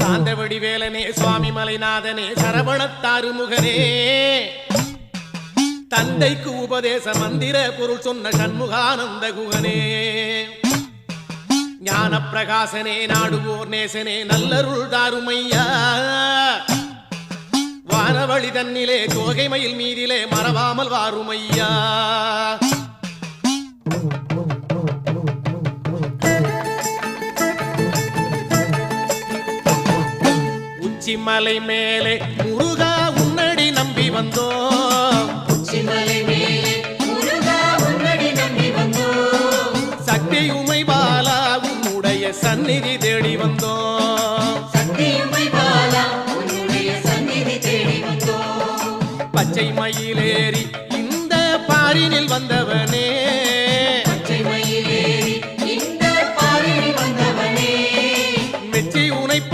சாந்தவடி வேலனே சுவாமி மலைநாதனே சரவணத்தாறு முகனே. தந்தைக்கு உபதேச மந்திர பொருள் சொன்ன சண்முகானந்த குகனே. ஞான பிரகாசனே நாடுவோர் நேசனே நல்லருள் தாருமையா. வானவழி தன்னிலே தோகைமயில் மீதிலே மறவாமல் வாருமையா. உச்சிமலை மேலே முருகா உன்னடி நம்பி வந்தோம் சிமலை மேலே முருகா உன்னடி நம்பி வந்தோம் சக்தி உமை பாலா உன்னுடைய சந்நிதி தேடி வந்தோம் சக்தியுமை பாலா உன்னுடைய சந்நிதி தேடி வந்தோம் பச்சை மயிலேறி இந்த பாரினில் வந்தவனே.